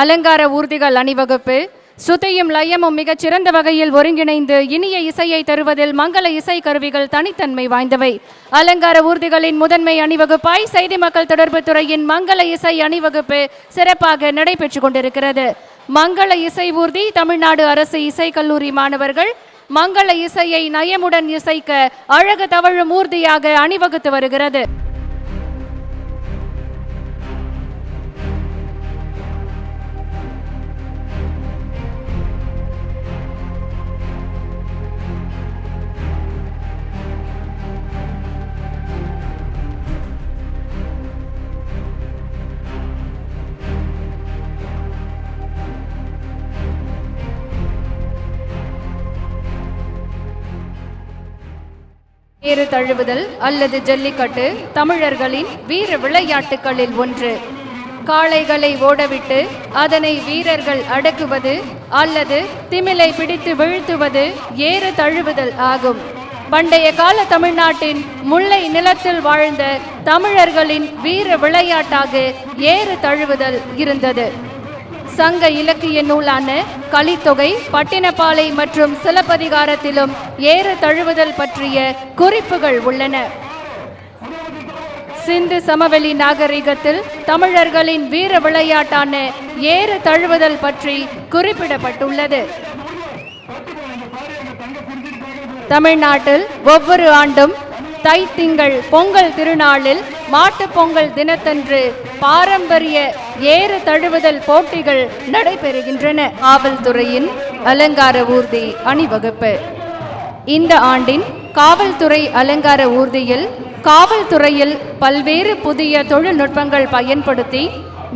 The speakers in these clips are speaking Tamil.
அலங்கார ஊர்திகள் அணிவகுப்பு சுத்தையும் லயமும் மிகச் சிறந்த வகையில் ஒருங்கிணைந்து இனிய இசையை தருவதில் மங்கள இசை கருவிகள் தனித்தன்மை வாய்ந்தவை. அலங்கார ஊர்திகளின் முதன்மை அணிவகுப்பாய் செய்தி மக்கள் தொடர்பு துறையின் மங்கள இசை அணிவகுப்பு சிறப்பாக நடைபெற்றுக் கொண்டிருக்கிறது. மங்கள இசை ஊர்தி தமிழ்நாடு அரசு இசைக்கல்லூரி மாணவர்கள் மங்கள இசையை நயமுடன் இசைக்க அழகு தவழும் ஊர்தியாக அணிவகுத்து வருகிறது. ஏறு தழுவுதல் அல்லது ஜல்லிக்கட்டு தமிழர்களின் வீர விளையாட்டுகளில் ஒன்று. காளைகளை ஓடவிட்டு அதனை வீரர்கள் அடக்குவது அல்லது திமிலை பிடித்து வீழ்த்துவது ஏறு தழுவுதல் ஆகும். பண்டைய கால தமிழ்நாட்டின் முல்லை நிலத்தில் வாழ்ந்த தமிழர்களின் வீர விளையாட்டாக ஏறு தழுவுதல் இருந்தது. சங்க இலக்கிய நூலான கலித்தொகை பட்டினப்பாலை மற்றும் சிலப்பதிகாரத்திலும் ஏறு தழுவுதல் பற்றிய குறிப்புகள் உள்ளன. சிந்து சமவெளி நாகரிகத்தில் தமிழர்களின் வீர விளையாட்டான ஏறு தழுவுதல் பற்றி குறிப்பிடப்பட்டுள்ளது. தமிழ்நாட்டில் ஒவ்வொரு ஆண்டும் தை திங்கள் பொங்கல் திருநாளில் மாட்டுப் பொங்கல் தினத்தன்று பாரம்பரிய ஏறு தழுவுதல் போட்டிகள் நடைபெறுகின்றன. காவல்துறையின் அலங்கார ஊர்தி அணிவகுப்பு. இந்த ஆண்டின் காவல்துறை அலங்கார ஊர்தியில் காவல்துறையில் பல்வேறு புதிய தொழில்நுட்பங்கள் பயன்படுத்தி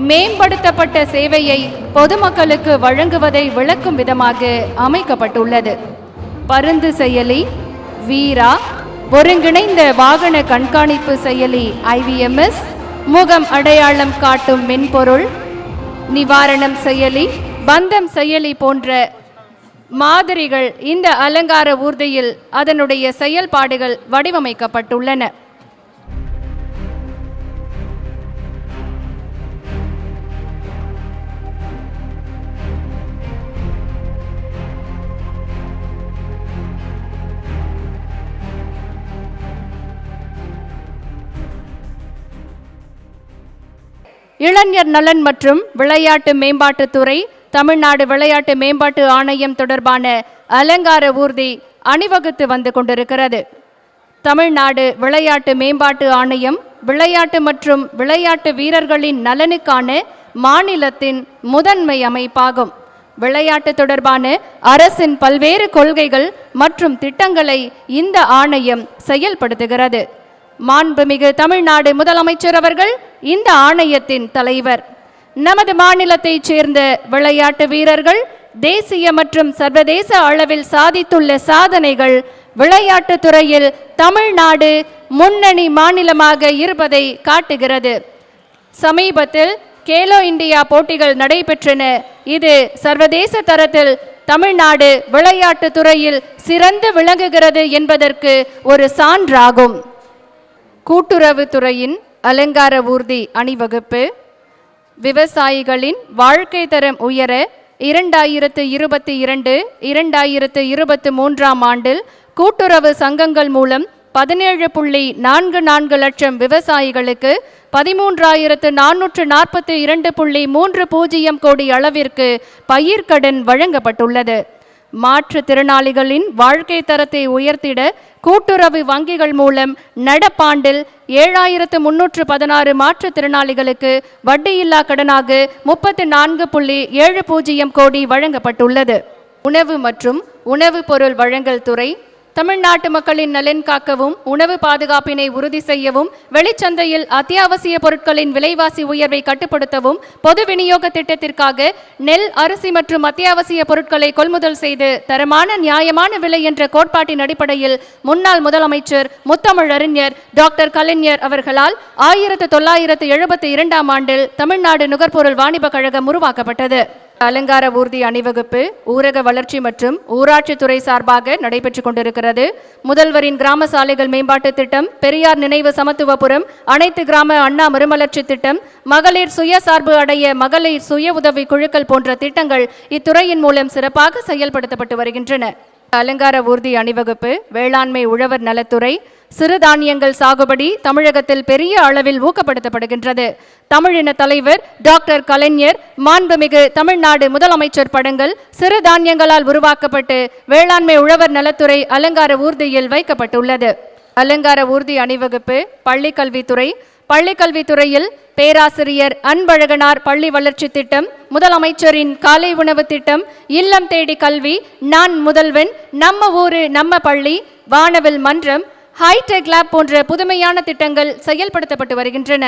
மேம்படுத்தப்பட்ட சேவையை பொதுமக்களுக்கு வழங்குவதை விளக்கும் விதமாக அமைக்கப்பட்டுள்ளது. பருந்து செயலி வீரா ஒருங்கிணைந்த வாகன கண்காணிப்பு செயலி ஐவிஎம்எஸ் முகம் அடையாளம் காட்டும் மென்பொருள் நிவாரணம் செயலி பந்தம் செயலி போன்ற மாதிரிகள் இந்த அலங்கார ஊர்தியில் அதனுடைய செயல்பாடுகள் வடிவமைக்கப்பட்டுள்ளன. இளைஞர் நலன் மற்றும் விளையாட்டு மேம்பாட்டுத்துறை தமிழ்நாடு விளையாட்டு மேம்பாட்டு ஆணையம் தொடர்பான அலங்கார ஊர்தி அணிவகுத்து வந்து கொண்டிருக்கிறது. தமிழ்நாடு விளையாட்டு மேம்பாட்டு ஆணையம் விளையாட்டு மற்றும் விளையாட்டு வீரர்களின் நலனுக்கான மாநிலத்தின் முதன்மை அமைப்பாகும். விளையாட்டு தொடர்பான அரசின் பல்வேறு கொள்கைகள் மற்றும் திட்டங்களை இந்த ஆணையம் செயல்படுத்துகிறது. மாண்புமிகு தமிழ்நாடு முதலமைச்சர் அவர்கள் இந்த ஆணையத்தின் தலைவர். நமது மாநிலத்தைச் சேர்ந்த விளையாட்டு வீரர்கள் தேசிய மற்றும் சர்வதேச அளவில் சாதித்துள்ள சாதனைகள் விளையாட்டு துறையில் தமிழ்நாடு முன்னணி மாநிலமாக இருப்பதை காட்டுகிறது. சமீபத்தில் கேலோ இந்தியா போட்டிகள் நடைபெற்றன. இது சர்வதேச தரத்தில் தமிழ்நாடு விளையாட்டு துறையில் சிறந்து விளங்குகிறது என்பதற்கு ஒரு சான்றாகும். கூட்டுறவுத்துறையின் அலங்கார ஊர்தி அணிவகுப்பு. விவசாயிகளின் வாழ்க்கை தரம் உயர இரண்டாயிரத்து இருபத்தி இரண்டு இரண்டாயிரத்து இருபத்தி மூன்றாம் ஆண்டில் கூட்டுறவு சங்கங்கள் மூலம் பதினேழு புள்ளி நான்கு நான்கு லட்சம் விவசாயிகளுக்கு பதிமூன்றாயிரத்து நானூற்று நாற்பத்தி இரண்டு புள்ளி மூன்று பூஜ்ஜியம் கோடி அளவிற்கு பயிர்க்கடன் வழங்கப்பட்டுள்ளது. மாற்றுத்திறனாளிகளின் வாழ்க்கை தரத்தை உயர்த்திட கூட்டுறவு வங்கிகள் மூலம் நடப்பாண்டில் ஏழாயிரத்து முன்னூற்று பதினாறு மாற்றுத்திறனாளிகளுக்கு வட்டியில்லா கடனாக முப்பத்து நான்கு புள்ளி ஏழு பூஜ்ஜியம் கோடி வழங்கப்பட்டுள்ளது. உணவு மற்றும் உணவுப் பொருள் வழங்கல் துறை தமிழ்நாட்டு மக்களின் நலன் காக்கவும் உணவு பாதுகாப்பினை உறுதி செய்யவும் வெளிச்சந்தையில் அத்தியாவசிய பொருட்களின் விலைவாசி உயர்வை கட்டுப்படுத்தவும் பொது விநியோக திட்டத்திற்காக நெல் அரிசி மற்றும் அத்தியாவசிய பொருட்களை கொள்முதல் செய்து தரமான நியாயமான விலை என்ற கோட்பாட்டின் அடிப்படையில் முன்னாள் முதலமைச்சர் முத்தமிழறிஞர் டாக்டர் கலைஞர் அவர்களால் ஆயிரத்து தொள்ளாயிரத்து எழுபத்தி இரண்டாம் ஆண்டில் தமிழ்நாடு நுகர்பொருள் வாணிப கழகம் உருவாக்கப்பட்டது. அலங்கார ஊர்தி அணிவகுப்பு ஊரக வளர்ச்சி மற்றும் ஊராட்சித்துறை சார்பாக நடைபெற்றுக் கொண்டிருக்கிறது. முதல்வரின் கிராம சாலைகள் மேம்பாட்டு திட்டம் பெரியார் நினைவு சமத்துவபுரம் அனைத்து கிராம அண்ணா மறுமலர்ச்சி திட்டம் மகளிர் சுயசார்பு அடைய மகளிர் சுய உதவி குழுக்கள் போன்ற திட்டங்கள் இத்துறையின் மூலம் சிறப்பாக செயல்படுத்தப்பட்டு வருகின்றன. அலங்கார ஊர்தி அணிவகுப்பு வேளாண்மை உழவர் நலத்துறை சிறுதானியங்கள் சாகுபடி தமிழகத்தில் பெரிய அளவில் ஊக்கப்படுத்தப்படுகின்றது. தமிழின தலைவர் டாக்டர் கலைஞர் மாண்புமிகு தமிழ்நாடு முதலமைச்சர் படங்கள் சிறுதானியங்களால் உருவாக்கப்பட்டு வேளாண்மை உழவர் நலத்துறை அலங்கார ஊர்தியில் வைக்கப்பட்டுள்ளது. அலங்கார ஊர்தி அணிவகுப்பு பள்ளிக்கல்வித்துறை பள்ளிக்கல்வித்துறையில் பேராசிரியர் அன்பழகனார் பள்ளி வளர்ச்சி திட்டம் முதலமைச்சரின் காலை உணவு திட்டம் இல்லம் தேடி கல்வி நான் முதல்வன் நம்ம ஊரு நம்ம பள்ளி வானவில் மன்றம் ஹைடெக் லேப் போன்ற புதுமையான திட்டங்கள் செயல்படுத்தப்பட்டு வருகின்றன.